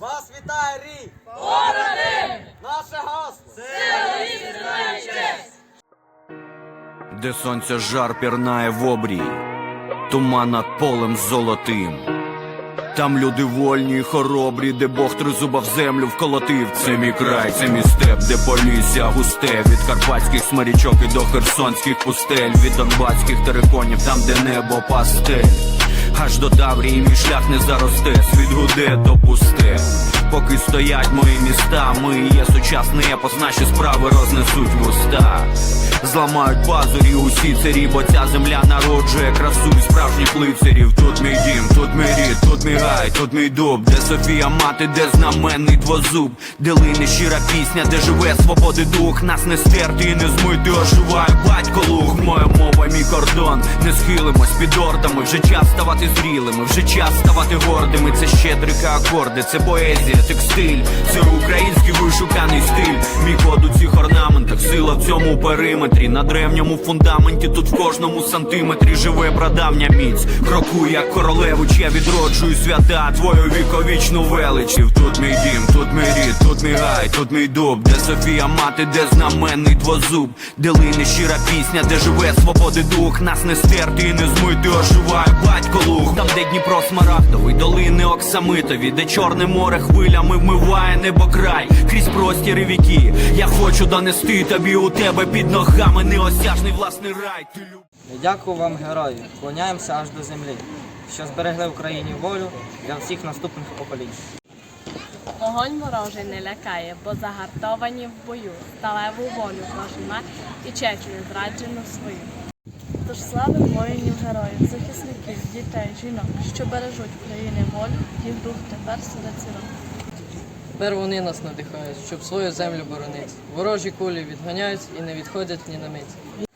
Вас вітає рік! Борони! Наше гасло! де сонця жар пірнає в обрій, туман над полем золотим. Там люди вольні й хоробрі, де Бог тризуба в землю вколотив. Це мій край, це мій степ, де полісся густе. Від карпатських смарічок і до херсонських пустель, від донбаських териконів, там, де небо пастель. Аж до Таврії мій шлях не заросте, світ гуде допусте. Поки стоять мої міста, ми є сучасний епос, наші справи рознесуть в уста. Зламають пазурі усі царі, бо ця земля народжує красу і справжніх лицарів. Тут мій дім, тут мій рід, тут мій гай, тут мій дуб, де Софія мати, де знаменний двозуб, де лине щира пісня, де живе свободи дух, нас не стерти і не змити, оживає батько луг. Кордон, не схилимось під ордами. Вже час ставати зрілими, вже час ставати гордими. Це щедрика акорди, це поезія, текстиль, це український вишуканий цьому периметрі. На древньому фундаменті, тут в кожному сантиметрі живе прадавня міць. Крокуй, як королевич, я відроджую свята, твою віковічну величів. Тут мій дім, тут мій рід, тут мій гай, тут мій дуб, де Софія мати, де знаменний двозуб, де лине щира пісня, де живе свободи дух. Нас не стерти і не змити, оживає батько луг. Там, де Дніпро смарагдовий, долини оксамитові, де чорне море хвилями вмиває небокрай, крізь простіри віки. Я хочу донести тобі у тебе під ногами неосяжний власний рай. Ти люб... Дякую вам, герої, вклоняємося аж до землі, що зберегли Україні волю для всіх наступних поколінь. Огонь ворожий не лякає, бо загартовані в бою, сталеву волю прожима і чечу зраджену свою. Тож славим воїнів героїв, захисників, дітей, жінок, що бережуть країни волю, їх дух тепер серед зірок. Тепер вони нас надихають, щоб свою землю боронити. Ворожі кулі відганяють і не відходять ні на мить.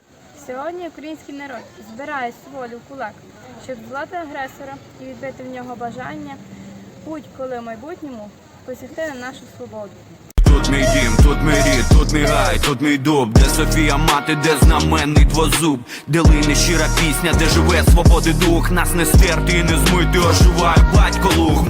Сьогодні український народ збирає волю в кулак, щоб здолати агресора і відбити в нього бажання будь-коли в майбутньому посягти на нашу свободу. Тут мій дім, тут мій рід, тут мій гай, тут мій дуб, де Софія мати, де знаменний двозуб, де лине щира пісня, де живе свободи дух, нас не стерти і не змити, оживає батько луг.